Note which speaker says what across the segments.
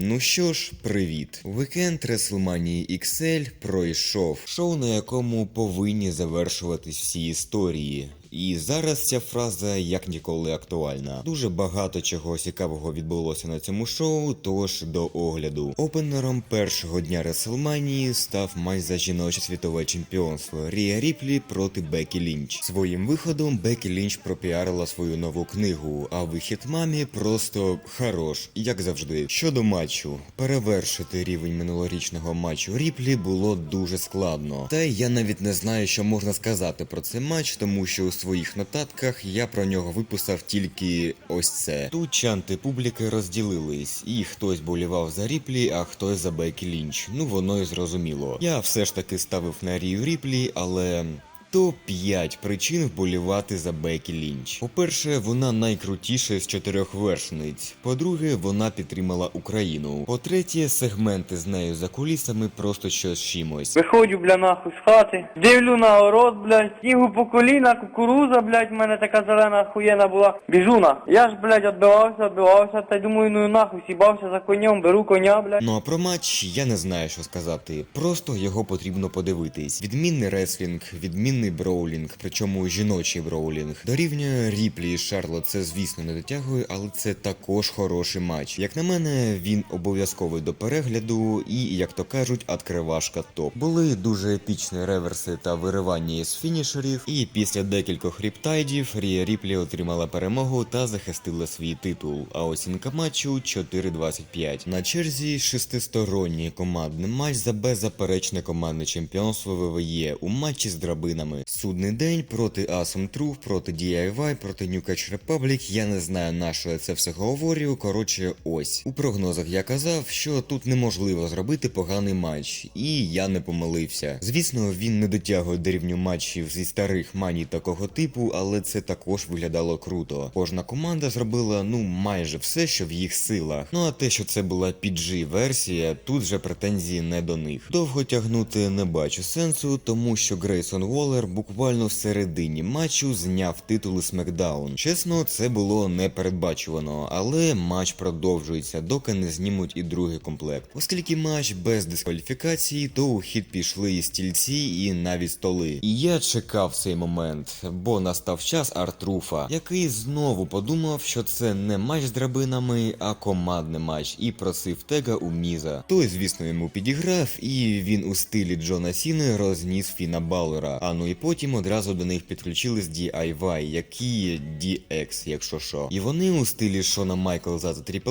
Speaker 1: Ну що ж, привіт. Вікенд WrestleMania XL пройшов, шоу, на якому повинні завершуватись всі історії. І зараз ця фраза як ніколи актуальна. Дуже багато чого цікавого відбулося на цьому шоу, тож до огляду. Опенером першого дня WrestleMania став матч за жіноче світове чемпіонство Рія Ріплі проти Бекі Лінч. Своїм виходом Бекі Лінч пропіарила свою нову книгу, а вихід мамі просто хорош, як завжди. Щодо матчу, перевершити рівень минулорічного матчу Ріплі було дуже складно. Та я навіть не знаю, що можна сказати про цей матч, тому що у своїх нотатках я про нього виписав тільки ось це. Тут чанти публіки розділились, і хтось болівав за Ріплі, а хтось за Бекі Лінч. Ну воно і зрозуміло. Я все ж таки ставив на Рію Ріплі, але. Топ-5 причин вболівати за Бекі Лінч. По-перше, вона найкрутіша з чотирьох вершниць. По-друге, вона підтримала Україну. По-третє, сегменти з нею за кулісами просто щось чимось.
Speaker 2: Виходжу, бля, нахуй з хати, дивлю на город, блядь, снігу по коліна, кукуруза, блядь, в мене така зелена хуєна була. Біжу на. Я ж, блядь, відбивався, відбивався, та й думаю, ну нахуй, сібався за конем, беру коня, блядь.
Speaker 1: Ну а про матч я не знаю, що сказати. Просто його потрібно подивитись. Відмінний реслінг, відмінний броулінг, причому жіночий броулінг. До рівня Ріплі і Шарлот це, звісно, не дотягує, але це також хороший матч. Як на мене, він обов'язковий до перегляду і, як то кажуть, откривашка топ. Були дуже епічні реверси та виривання із фінішерів, і після декількох ріптайдів Рія Ріплі отримала перемогу та захистила свій титул. А оцінка матчу 4-25. На черзі шестисторонній командний матч за беззаперечне командне чемпіонство ВВЄ у матчі з драбинами. Судний день проти Awesome Truth, проти DIY, проти New Catch Republic. Я не знаю на що я це все говорю. Коротше, ось у прогнозах я казав, що тут неможливо зробити поганий матч, і я не помилився. Звісно, він не дотягує до рівню матчів зі старих маній такого типу, але це також виглядало круто. Кожна команда зробила ну майже все, що в їх силах. Ну а те, що це була PG версія, тут же претензії не до них. Довго тягнути не бачу сенсу, тому що Грейсон Уоллер буквально в середині матчу зняв титули SmackDown. Чесно, це було непередбачувано, але матч продовжується, доки не знімуть і другий комплект. Оскільки матч без дискваліфікації, то у хід пішли і стільці, і навіть столи. І я чекав цей момент, бо настав час Артруфа, який знову подумав, що це не матч з драбинами, а командний матч, і просив тега у Міза. Той, звісно, йому підіграв, і він у стилі Джона Сіни розніс Фіна Баллера. А ну і потім одразу до них підключились DIY, які DX, якщо що. І вони у стилі Шона Майклза та Тріпл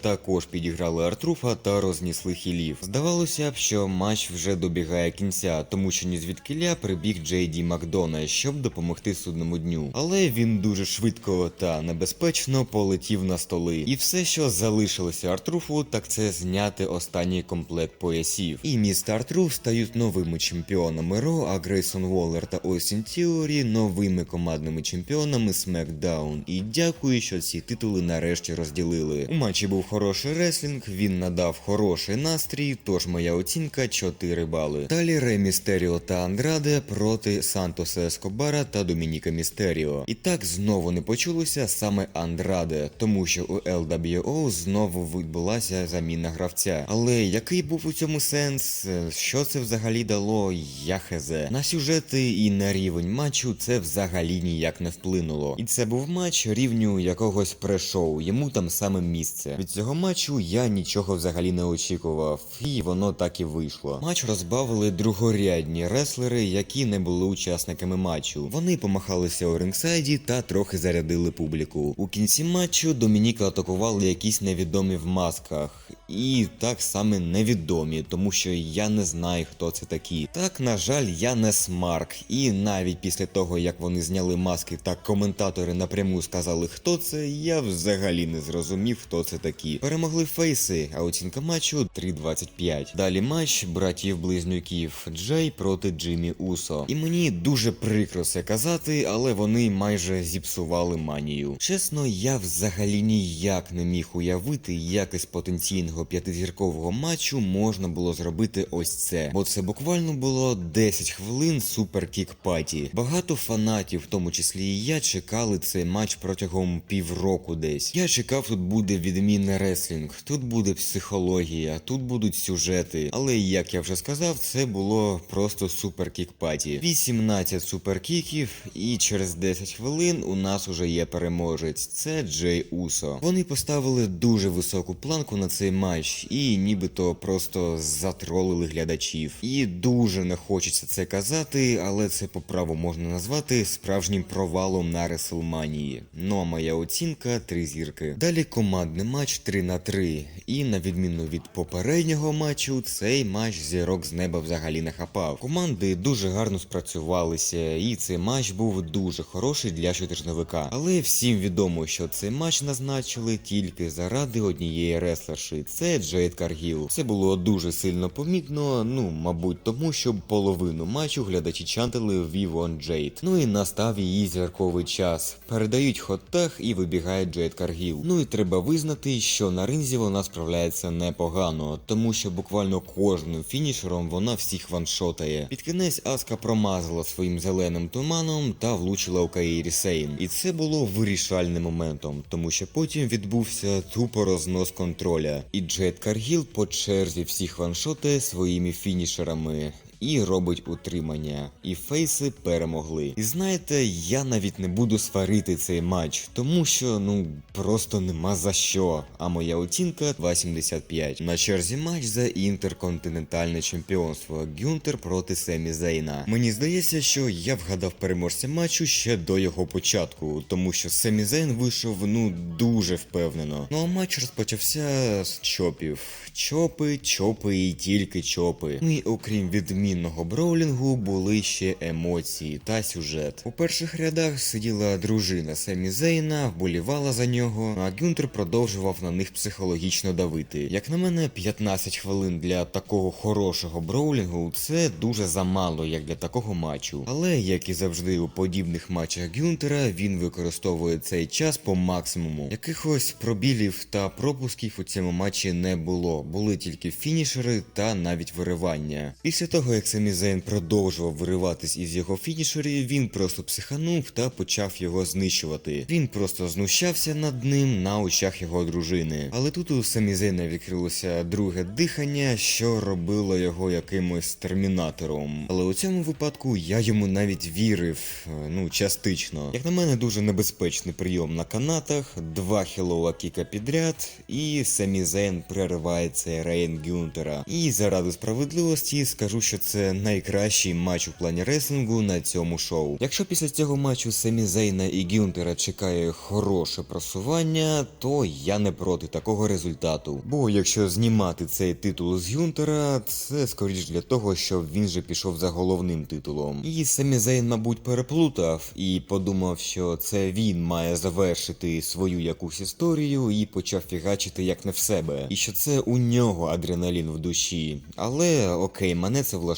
Speaker 1: також підіграли Артруфа та рознесли хілів. Здавалося б, що матч вже добігає кінця, тому що ні звідкиля прибіг Джей Ді Макдона, щоб допомогти судному дню. Але він дуже швидко та небезпечно полетів на столи. І все, що залишилося Артруфу, так це зняти останній комплект поясів. І містер Артруф стають новими чемпіонами Ро, а Грейсон Уоллер та Остін Тіорі новими командними чемпіонами SmackDown. І дякую, що ці титули нарешті розділили. У матчі був хороший реслінг, він надав хороший настрій, тож моя оцінка 4 бали. Далі Рей Містеріо та Андраде проти Сантоса Ескобара та Домініка Містеріо. І так знову не почулося саме Андраде, тому що у LWO знову відбулася заміна гравця. Але який був у цьому сенс? Що це взагалі дало? Я хезе. На сюжети і на рівень матчу це взагалі ніяк не вплинуло. І це був матч рівню якогось пре-шоу, йому там саме місце. Від цього матчу я нічого взагалі не очікував, і воно так і вийшло. Матч розбавили другорядні реслери, які не були учасниками матчу. Вони помахалися у рингсайді та трохи зарядили публіку. У кінці матчу Домініка атакували якісь невідомі в масках. І так саме невідомі, тому що я не знаю, хто це такі. Так, на жаль, я не смарк. І навіть після того, як вони зняли маски та коментатори напряму сказали, хто це, я взагалі не зрозумів, хто це такі. Перемогли фейси, а оцінка матчу 3.25. Далі матч братів-близнюків Джей проти Джиммі Усо. І мені дуже прикро це казати, але вони майже зіпсували манію. Чесно, я взагалі ніяк не міг уявити, як із потенційного п'ятизіркового матчу можна було зробити ось це. Бо це буквально було 10 хвилин супер суперкік паті. Багато фанатів, в тому числі і я, чекали цей матч протягом півроку десь. Я чекав, тут буде відмінний реслінг, тут буде психологія, тут будуть сюжети. Але як я вже сказав, це було просто суперкік паті. 18 суперкіків, і через 10 хвилин у нас уже є переможець. Це Джей Усо. Вони поставили дуже високу планку на цей матч, і нібито просто затролили глядачів. І дуже не хочеться це казати, але це по праву можна назвати справжнім провалом на Реселманії. Ну а моя оцінка 3 зірки. Далі командний матч 3 на 3. І на відміну від попереднього матчу, цей матч зірок з неба взагалі не хапав. Команди дуже гарно спрацювалися, і цей матч був дуже хороший для щотижневика. Але всім відомо, що цей матч назначили тільки заради однієї реслерші. Це Джейд Каргіл. Це було дуже сильно помітно. Ну, мабуть, тому що половину матчу глядачі чантили Вівон Джейд. Ну і настав її зірковий час. Передають хот-тег і вибігає Джейд Каргіл. Ну і треба визнати, що на ринзі вона справляється непогано, тому що буквально кожним фінішером вона всіх ваншотає. Під кінець Аска промазала своїм зеленим туманом та влучила у Каїрі Сейн. І це було вирішальним моментом, тому що потім відбувся тупо рознос контроля. І Джейд Каргіл по черзі всіх ваншотає своїми фінішерами. І робить утримання, і фейси перемогли. І знаєте, я навіть не буду сварити цей матч, тому що ну просто нема за що. А моя оцінка 2,75. На черзі матч за інтерконтинентальне чемпіонство Гюнтер проти Семі Зейна. Мені здається, що я вгадав переможця матчу ще до його початку, тому що Семі Зейн вийшов ну дуже впевнено. Ну а матч розпочався з чопів. Чопи, чопи і тільки чопи. Ну і окрім відмінного броулінгу, були ще емоції та сюжет. У перших рядах сиділа дружина Семі Зейна, вболівала за нього, а Гюнтер продовжував на них психологічно давити. Як на мене, 15 хвилин для такого хорошого броулінгу це дуже замало, як для такого матчу. Але як і завжди у подібних матчах Гюнтера, він використовує цей час по максимуму. Якихось пробілів та пропусків у цьому матчі не було. Були тільки фінішери та навіть виривання. Після того, як Семі Зейн продовжував вириватись із його фінішерів, він просто психанув та почав його знищувати. Він просто знущався над ним на очах його дружини. Але тут у Семі Зейна відкрилося друге дихання, що робило його якимось термінатором. Але у цьому випадку я йому навіть вірив, е, ну частично. Як на мене, дуже небезпечний прийом на канатах, два хілова кіка підряд, і Семі Зейн перериває цей рейн Гюнтера. І заради справедливості скажу, що це найкращий матч у плані реслінгу на цьому шоу. Якщо після цього матчу Семі Зейна і Гюнтера чекає хороше просування, то я не проти такого результату. Бо якщо знімати цей титул з Гюнтера, це скоріш для того, щоб він же пішов за головним титулом. І Семі Зейн, мабуть, переплутав і подумав, що це він має завершити свою якусь історію і почав фігачити як не в себе. І що це у нього адреналін в душі. Але окей, мене це влаштовує.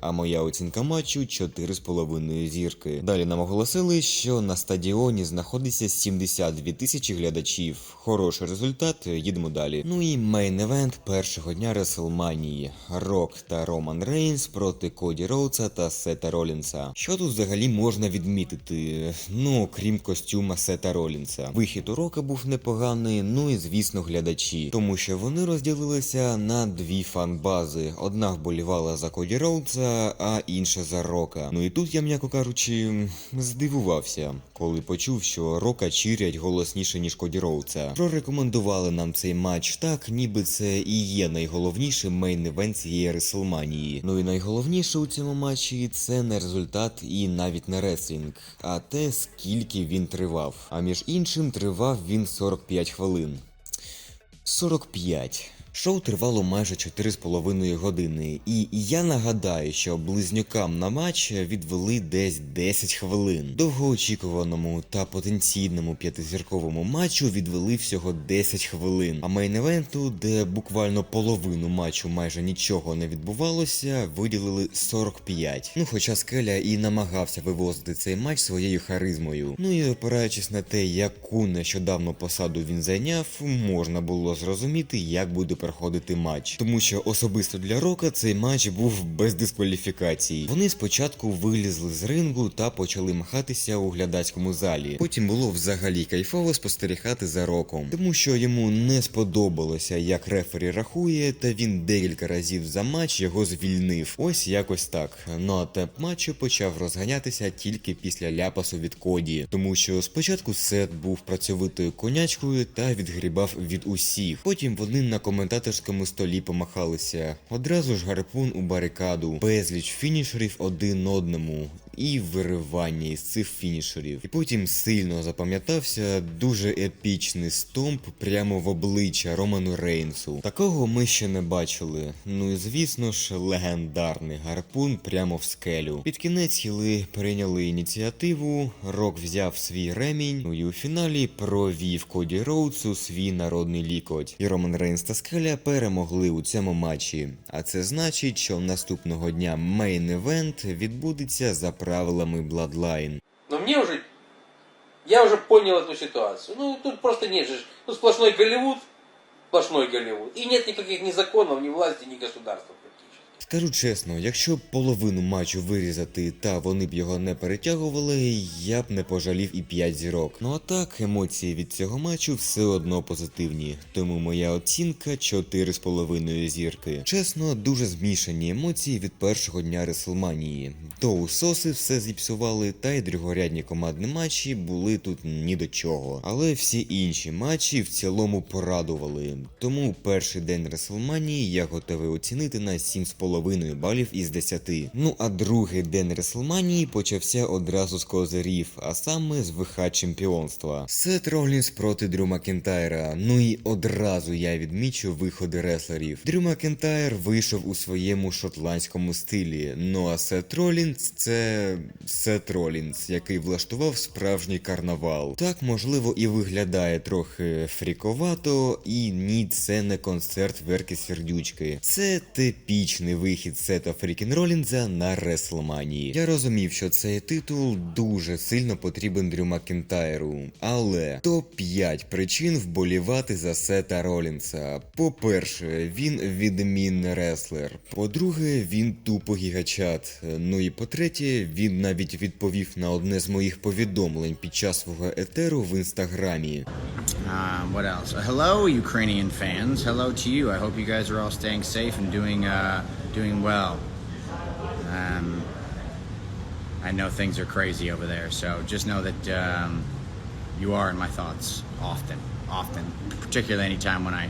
Speaker 1: А моя оцінка матчу 4,5 зірки. Далі нам оголосили, що на стадіоні знаходиться 72 тисячі глядачів. Хороший результат, їдемо далі. Ну і мейн-евент першого дня Реселманії. Рок та Роман Рейнс проти Коді Роудса та Сета Ролінса. Що тут взагалі можна відмітити? Ну, крім костюма Сета Ролінса. Вихід у Рока був непоганий, ну і звісно глядачі, тому що вони розділилися на дві фан-бази. Одна вболівала за Коді Роудса, а інша за Рока. Ну і тут я, м'яко кажучи, здивувався, коли почув, що Рока чирять голосніше, ніж Коді Роудса. Прорекомендували нам цей матч так, ніби це і є найголовніший мейн-івент цієї Реселманії. Ну і найголовніше у цьому матчі це не результат і навіть не реслінг, а те, скільки він тривав. А між іншим тривав він 45 хвилин. 45. Шоу тривало майже 4,5 години, і я нагадаю, що близнюкам на матч відвели десь 10 хвилин. Довгоочікуваному та потенційному п'ятизірковому матчу відвели всього 10 хвилин. А мейн-евенту, де буквально половину матчу майже нічого не відбувалося, виділили 45. Ну хоча Скеля і намагався вивозити цей матч своєю харизмою. Ну і опираючись на те, яку нещодавно посаду він зайняв, можна було зрозуміти, як буде проходити матч, тому що особисто для Рока цей матч був без дискваліфікації. Вони спочатку вилізли з рингу та почали махатися у глядацькому залі. Потім було взагалі кайфово спостерігати за роком, тому що йому не сподобалося, як рефері рахує, та він декілька разів за матч його звільнив. Ось якось так. Ну а темп матчу почав розганятися тільки після ляпасу від Коді, тому що спочатку Сет був працьовитою конячкою та відгрібав від усіх. Потім вони на коментаторському столі помахалися. Одразу ж гарпун у барикаду, безліч фінішерів один одному. І виривання із цих фінішерів. І потім сильно запам'ятався дуже епічний стомп прямо в обличчя Роману Рейнсу. Такого ми ще не бачили. Ну і звісно ж, легендарний гарпун прямо в скелю. Під кінець хіли прийняли ініціативу. Рок взяв свій ремінь. Ну і у фіналі провів Коді Роудсу свій народний лікоть. І Роман Рейнс та скеля перемогли у цьому матчі. А це значить, що наступного дня мейн-евент відбудеться за правилами Bloodline.
Speaker 3: Ну мені вже я вже понял эту ситуацію. Ну, тут просто нет же, ну, сплошной Голливуд, сплошной Голливуд. І нет никаких ни законов, ни власти, ни государства.
Speaker 1: Скажу чесно, якщо половину матчу вирізати та вони б його не перетягували, я б не пожалів і 5 зірок. Ну а так, емоції від цього матчу все одно позитивні, тому моя оцінка 4,5 зірки. Чесно, дуже змішані емоції від першого дня Реслманії. То усоси все зіпсували, та й другорядні командні матчі були тут ні до чого. Але всі інші матчі в цілому порадували. Тому перший день Реслманії я готовий оцінити на 7,5 балів із 10. Ну а другий день Реслманії почався одразу з козирів, а саме з ВХ чемпіонства. Сет Ролінс проти Дрю Макентайра. Ну і одразу я відмічу виходи реслерів. Дрю Макентайр вийшов у своєму шотландському стилі. Ну а Сет Ролінс це Сет Ролінс, який влаштував справжній карнавал. Так, можливо, і виглядає трохи фріковато, і ні, це не концерт Верки Сердючки. Це типічний вихід Сета Фрікін Ролінза на Реслманії. Я розумів, що цей титул дуже сильно потрібен Дрю Макентайру. Але топ-5 причин вболівати за Сета Ролінса. По-перше, він відмінний реслер. По-друге, він тупо гігачат. Ну і по-третє, він навіть відповів на одне з моїх повідомлень під час свого етеру в інстаграмі.
Speaker 4: Uh, what else? Hello, Ukrainian fans. Hello to you. I hope you guys are all staying safe and doing uh, doing well. Um, I know things are crazy over there, so just know that um, you are in my thoughts often, often, particularly anytime when I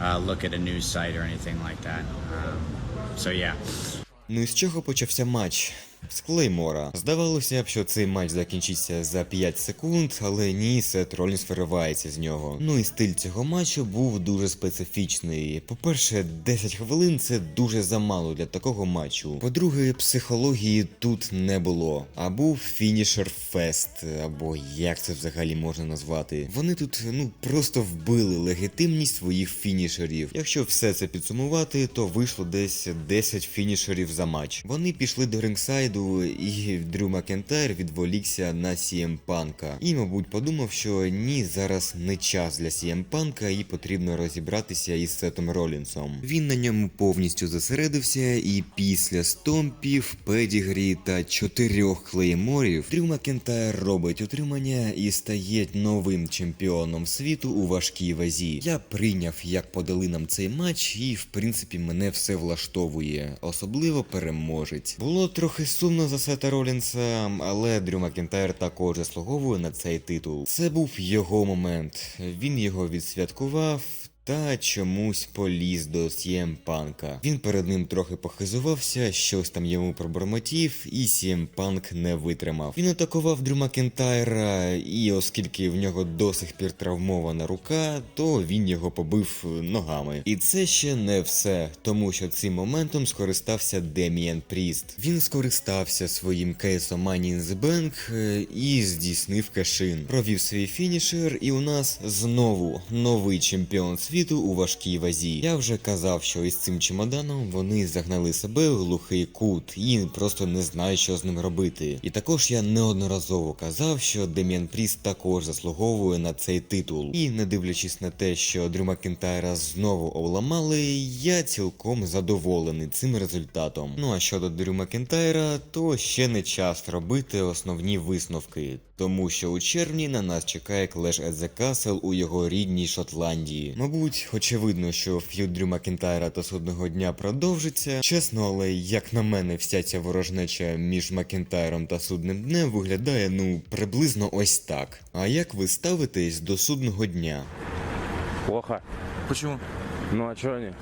Speaker 4: uh, look at a news site or anything like that. Um, so yeah.
Speaker 1: Ну і з чого почався матч? З Клеймора. Здавалося б, що цей матч закінчиться за 5 секунд, але ні, Сет Ролінс виривається з нього. Ну і стиль цього матчу був дуже специфічний. По-перше, 10 хвилин це дуже замало для такого матчу. По-друге, психології тут не було. А був фінішер фест, або як це взагалі можна назвати. Вони тут ну просто вбили легітимність своїх фінішерів. Якщо все це підсумувати, то вийшло десь 10 фінішерів за матч. Вони пішли до рингсайду, і Дрю Макентайр відволікся на CM Панка. І, мабуть, подумав, що ні, зараз не час для CM Панка і потрібно розібратися із Сетом Ролінсом. Він на ньому повністю зосередився, і після стомпів, педігрі та чотирьох клейморів Дрю Макентайр робить утримання і стає новим чемпіоном світу у важкій вазі. Я прийняв, як подали нам цей матч, і в принципі мене все влаштовує, особливо переможець. Було трохи сумно за Сета Ролінса, але Дрю Макінтайр також заслуговує на цей титул. Це був його момент. Він його відсвяткував. Та чомусь поліз до CM Панка. Він перед ним трохи похизувався, щось там йому пробормотів, і CM Панк не витримав. Він атакував Дрю Макентайра, і оскільки в нього до сих пір травмована рука, то він його побив ногами. І це ще не все, тому що цим моментом скористався Деміан Пріст. Він скористався своїм кейсом Money in the е, і здійснив кешин. Провів свій фінішер, і у нас знову новий чемпіон світу світу у важкій вазі. Я вже казав, що із цим чемоданом вони загнали себе в глухий кут і просто не знають, що з ним робити. І також я неодноразово казав, що Дем'ян Пріс також заслуговує на цей титул. І не дивлячись на те, що Дрю Макінтайра знову обламали, я цілком задоволений цим результатом. Ну а щодо Дрю Макінтайра, то ще не час робити основні висновки, тому що у червні на нас чекає Clash at the Castle у його рідній Шотландії. Мабуть, очевидно, що ф'юд Дрю Макінтайра та судного дня продовжиться. Чесно, але як на мене, вся ця ворожнеча між Макінтайром та судним днем виглядає ну приблизно ось так. А як ви ставитесь до судного дня?
Speaker 5: Плохо.
Speaker 6: Почему?
Speaker 5: Ну а чё они?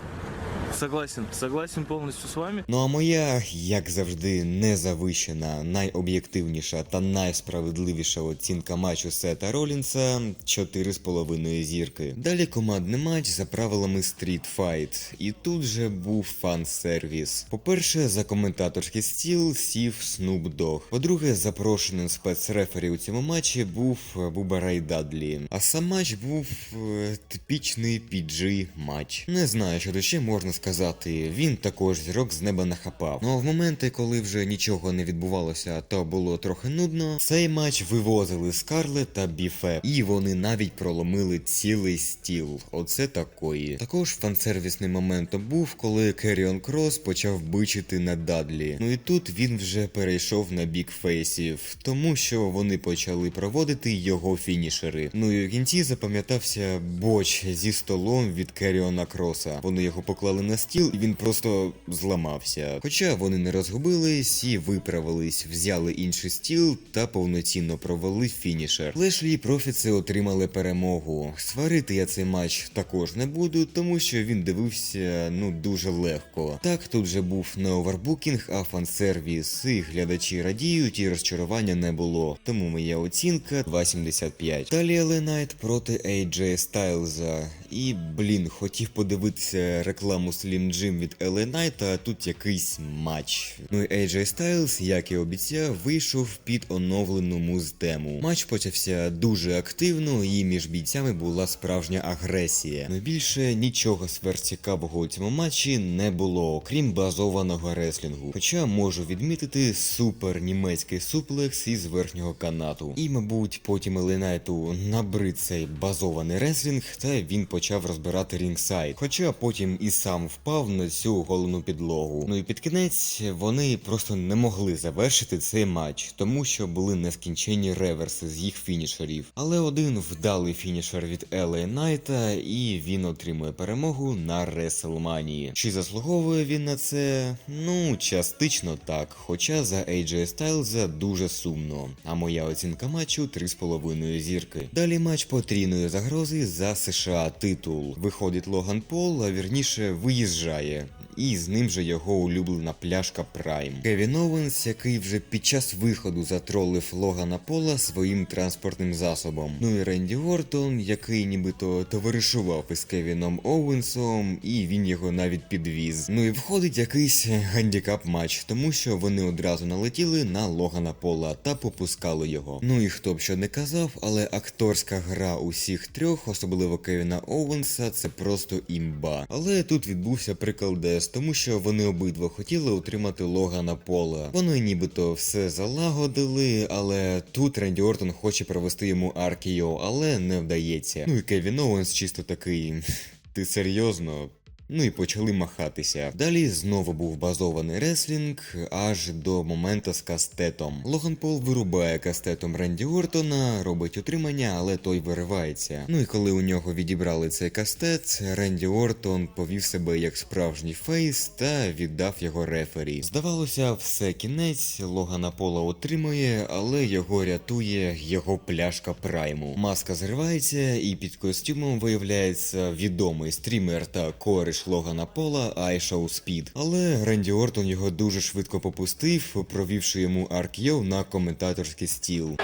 Speaker 6: Согласен. Согласен полностью с вами.
Speaker 1: Ну а моя, як завжди, незавищена, найоб'єктивніша та найсправедливіша оцінка матчу Сета Ролінса 4,5 зірки. Далі командний матч за правилами Street Fight. І тут же був фан-сервіс. По-перше, за коментаторський стіл сів Snoop Dogg. По-друге, запрошеним спецрефері у цьому матчі був е, Бубарай Дадлі. А сам матч був е, типічний PG матч. Не знаю, що тут ще можна сказати. Він також зірок з неба нахапав. Ну а в моменти, коли вже нічого не відбувалося, то було трохи нудно. Цей матч вивозили Скарлет та Біфе, і вони навіть проломили цілий стіл. Оце такої. Також фансервісний момент був, коли Керіон Крос почав бичити на Дадлі. Ну і тут він вже перейшов на бік фейсів, тому що вони почали проводити його фінішери. Ну і в кінці запам'ятався боч зі столом від Керіона Кроса. Вони його поклали на стіл, і він просто зламався. Хоча вони не розгубились і виправились, взяли інший стіл та повноцінно провели фінішер. Лешлі і Профіци отримали перемогу. Сварити я цей матч також не буду, тому що він дивився ну дуже легко. Так тут же був не овербукінг, а фан-сервіс, і глядачі радіють, і розчарування не було. Тому моя оцінка 2,75. Далі LA проти AJ Styles. І блін, хотів подивитися рекламу Slim Jim від LA Knight, а тут якийсь матч. Ну і AJ Styles, як і обіцяв, вийшов під оновлену муз-тему. Матч почався дуже активно, і між бійцями була справжня агресія. Ну більше нічого сверхцікавого у цьому матчі не було, окрім базованого реслінгу. Хоча можу відмітити супер німецький суплекс із верхнього канату. І, мабуть, потім Еленайту набрид цей базований реслінг, та він почав розбирати рінгсайд. Хоча потім і сам впав на цю головну підлогу. Ну і під кінець вони просто не могли завершити цей матч, тому що були нескінченні реверси з їх фінішерів. Але один вдалий фінішер від LA Найта, і він отримує перемогу на Реселманії. Чи заслуговує він на це? Ну, частично так. Хоча за AJ Styles дуже сумно. А моя оцінка матчу 3,5 зірки. Далі матч потрійної загрози за США титул. Виходить Логан Пол, а вірніше виїжджає. І з ним же його улюблена пляшка Прайм. Кевін Оуенс, який вже під час виходу затролив Логана Пола своїм транспортним засобом. Ну і Ренді Ортон, який нібито товаришував із Кевіном Оуенсом, і він його навіть підвіз. Ну і входить якийсь гандікап матч, тому що вони одразу налетіли на Логана Пола та попускали його. Ну і хто б що не казав, але акторська гра усіх трьох, особливо Кевіна Оуенса, це просто імба. Але тут відбувся приколдес, тому що вони обидва хотіли отримати Логана Пола. Вони нібито все залагодили, але тут Ренді Ортон хоче провести йому аркіо, але не вдається. Ну і Кевін Оуенс чисто такий. Ти серйозно? Ну і почали махатися. Далі знову був базований реслінг аж до моменту з кастетом. Логан Пол вирубає кастетом Ренді Ортона, робить утримання, але той виривається. Ну і коли у нього відібрали цей кастет, Ренді Ортон повів себе як справжній фейс та віддав його рефері. Здавалося, все кінець, Логана Пола отримує, але його рятує його пляшка прайму. Маска зривається, і під костюмом виявляється відомий стрімер та кореш Логана Пола iShow Speed. Але Ренді Ортон його дуже швидко попустив, провівши йому аркйоу на коментаторський стіл.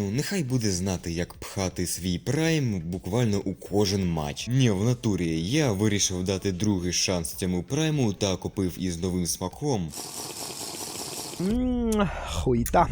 Speaker 1: Ну, нехай буде знати, як пхати свій прайм буквально у кожен матч. Ні, в натурі я вирішив дати другий шанс цьому прайму та купив із новим смаком.
Speaker 7: Ммм, хуйта.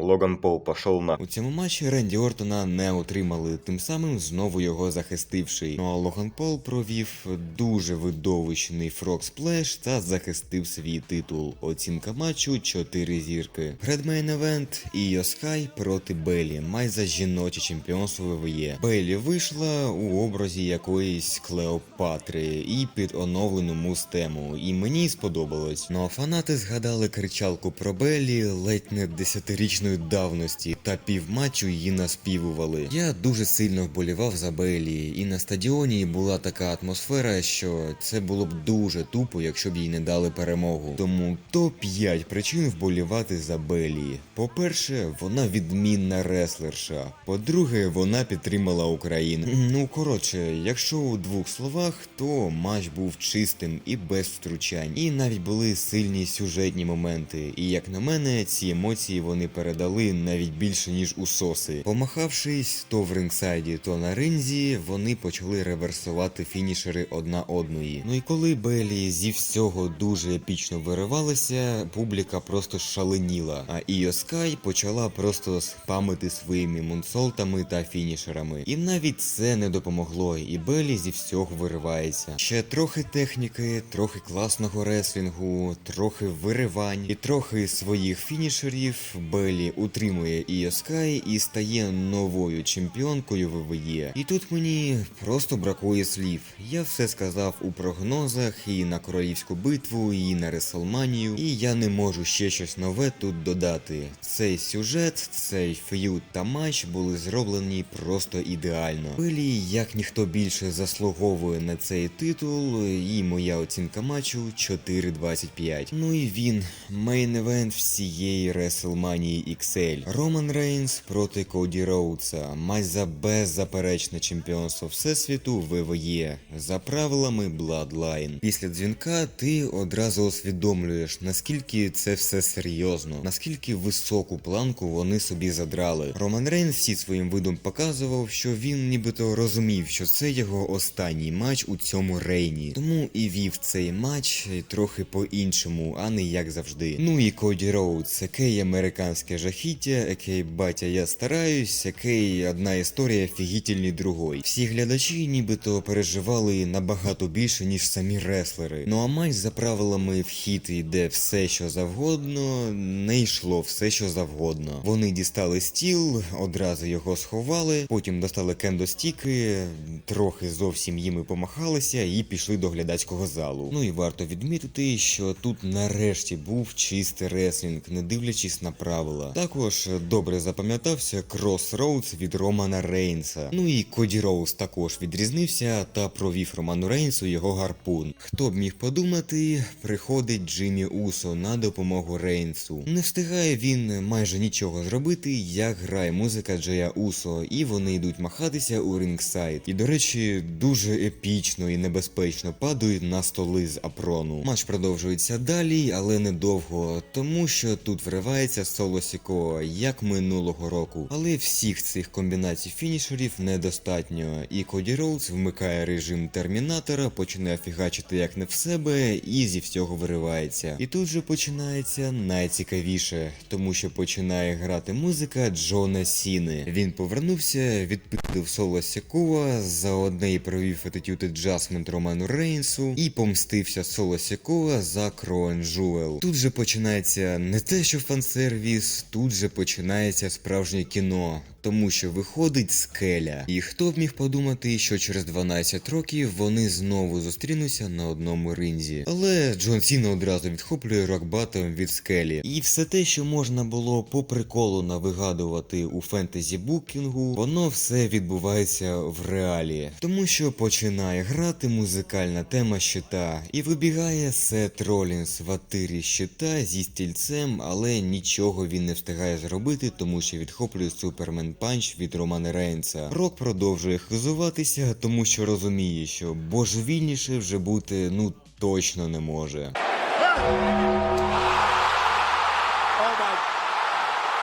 Speaker 1: Логан Пол пішов на. У цьому матчі Ренді Ортона не отримали, тим самим знову його захистивши. Ну а Логан Пол провів дуже видовищний фрог сплеш та захистив свій титул. Оцінка матчу 4 зірки. Предмейн евент і Скай проти Белі, майже жіноче чемпіонство ВВЄ. Белі вийшла у образі якоїсь Клеопатри і під оновлену муз-тему, і мені сподобалось. Ну а фанати згадали кричалку про Белі ледь не десятирічної давності та півматчу її наспівували. Я дуже сильно вболівав за Белі, і на стадіоні була така атмосфера, що це було б дуже тупо, якщо б їй не дали перемогу. Тому топ-5 причин вболівати за Белі. По-перше, вона відмінна реслерша. По-друге, вона підтримала Україну. Ну коротше, якщо у двох словах, то матч був чистим і без втручань. І навіть були сильні сюжетні моменти. І як на мене, ці емоції вони передали навіть більше ніж у соси. Помахавшись то в рингсайді, то на ринзі, вони почали реверсувати фінішери одна одної. Ну і коли Белі зі всього дуже епічно виривалася, публіка просто шаленіла. А Іо Скай почала просто спамити своїми мунсолтами та фінішерами. І навіть це не допомогло, і Белі зі всього виривається. Ще трохи техніки, трохи класного реслінгу, трохи виривань і трохи своїх фінішерів. Белі утримує Іо Скай і стає новою чемпіонкою ВВЄ. І тут мені просто бракує слів. Я все сказав у прогнозах і на королівську битву, і на Реслманію, і я не можу ще щось нове тут додати. Цей сюжет, цей ф'ют та матч були зроблені просто ідеально. Белі, як ніхто більше заслуговує на цей титул, і моя оцінка матчу 4.25. Ну і він мейн-евент всієї WrestleMania XL. Роман Рейнс проти Коді Роудса. Матч за беззаперечне чемпіонство Всесвіту ВВЄ за правилами Bloodline. Після дзвінка ти одразу усвідомлюєш, наскільки це все серйозно, наскільки високу планку вони собі задрали. Роман Рейнс всі своїм видом показував, що він нібито розумів, що це його останній матч у цьому рейні. Тому і вів цей матч трохи по-іншому, а не як завжди. Ну і Коді Роудс, який американське жахіття, який батя я стараюсь, який одна історія фігітельні другої. Всі глядачі нібито переживали набагато більше, ніж самі реслери. Ну а матч за правилами вхід йде все, що завгодно, не йшло все, що завгодно. Вони дістали стіл, одразу його сховали, потім достали кендостіки, трохи зовсім їми помахалися і пішли до глядацького залу. Ну і варто відмітити, що тут нарешті був чистий реслінг, не дивлячись на правила. Також добре запам'ятався крос-роудс від Романа Рейнса. Ну і Коді Роуз також відрізнився та провів Роману Рейнсу його гарпун. Хто б міг подумати, приходить Джиммі Усо на допомогу Рейнсу. Не встигає він майже нічого зробити, як грає музика Джея Усо, і вони йдуть махатися у рингсайд. І до речі, дуже епічно і небезпечно падають на столи з апрону. Матч продовжується далі, але недовго, тому що тут вривається соло Сікоа, як минулого року. Але всіх цих комбінацій фінішерів недостатньо, і Коді Роуз вмикає режим термінатора, починає фігачити як не в себе, і зі всього виривається. І тут же починається найцікавіше, тому що починає грати музика Джона Сіни. Він повернувся, відпитив соло Сікова, заодне і провів Attitude Adjustment Роману Рейнсу і помстився соло Сікова за Кроен Жуел. Тут же починається не те, що фансервіс, тут же починається справжнє кіно. Тому що виходить скеля, і хто б міг подумати, що через 12 років вони знову зустрінуться на одному ринзі. Але Джон Сіна одразу відхоплює рок-батом від скелі. І все те, що можна було по приколу навигадувати у фентезі букінгу, воно все відбувається в реалі. Тому що починає грати музикальна тема щита, і вибігає Сет Ролінс в атирі щита зі стільцем, але нічого він не встигає зробити, тому що відхоплює Супермен Панч від Романа Рейнса. Рок продовжує хизуватися, тому що розуміє, що божевільніше вже бути ну точно не може.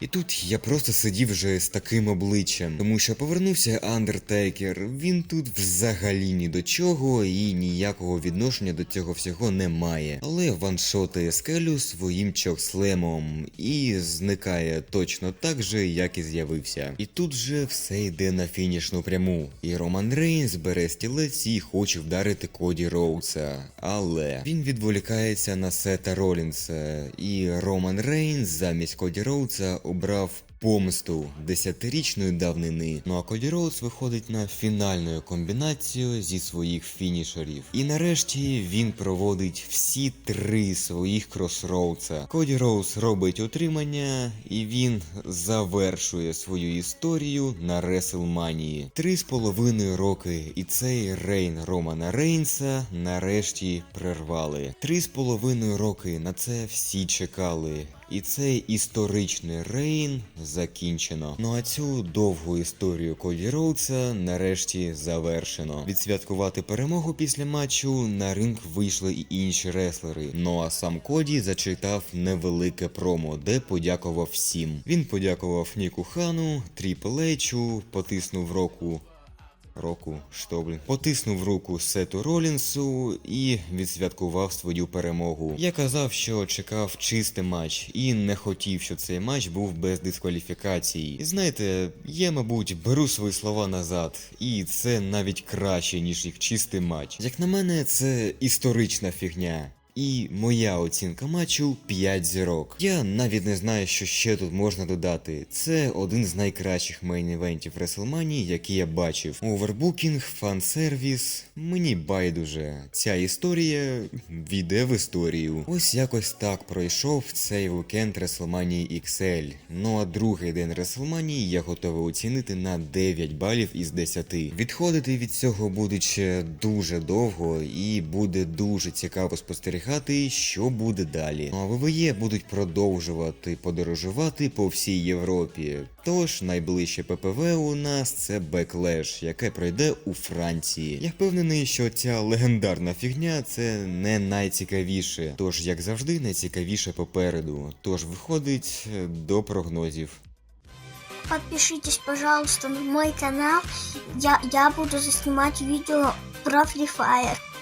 Speaker 1: І тут я просто сидів вже з таким обличчям, тому що повернувся Андертейкер. Він тут взагалі ні до чого і ніякого відношення до цього всього не має. Але ваншотає скелю своїм чокслемом і зникає точно так же, як і з'явився. І тут же все йде на фінішну пряму. І Роман Рейнс бере стілець і хоче вдарити Коді Роудса. Але він відволікається на Сета Ролінса, і Роман Рейнс замість Коді Роудса обрав помсту десятирічної давнини. Ну а Коді Роудс виходить на фінальну комбінацію зі своїх фінішерів. І нарешті він проводить всі три своїх кросроудса. Коді Роуз робить утримання, і він завершує свою історію на Реселманії. Три з половиною роки, і цей рейн Романа Рейнса нарешті прервали. Три з половиною роки на це всі чекали. І цей історичний рейн закінчено. Ну а цю довгу історію Коді Роудса нарешті завершено. Відсвяткувати перемогу після матчу на ринг вийшли і інші реслери. Ну а сам Коді зачитав невелике промо, де подякував всім. Він подякував Ніку Хану, Тріпл Ейчу, потиснув року року, блін, потиснув руку Сету Ролінсу і відсвяткував свою перемогу. Я казав, що чекав чистий матч і не хотів, щоб цей матч був без дискваліфікації. І знаєте, я, мабуть, беру свої слова назад, і це навіть краще, ніж їх чистий матч. Як на мене, це історична фігня. І моя оцінка матчу 5 зірок. Я навіть не знаю, що ще тут можна додати. Це один з найкращих мейн-івентів WrestleMania, які я бачив. Овербукінг, фан-сервіс. Мені байдуже. Ця історія війде в історію. Ось якось так пройшов цей вікенд WrestleMania XL. Ну а другий день WrestleMania я готовий оцінити на 9 балів із 10. Відходити від цього буде ще дуже довго і буде дуже цікаво спостерігати, що буде далі. Ну а ВВЄ будуть продовжувати подорожувати по всій Європі. Тож найближче ППВ у нас це Backlash, яке пройде у Франції. Я впевнений, що ця легендарна фігня це не найцікавіше. Тож, як завжди, найцікавіше попереду. Тож виходить до прогнозів.
Speaker 7: Подпишитесь, пожалуйста, на мой канал. Я, я буду заснимать видео про Free Fire.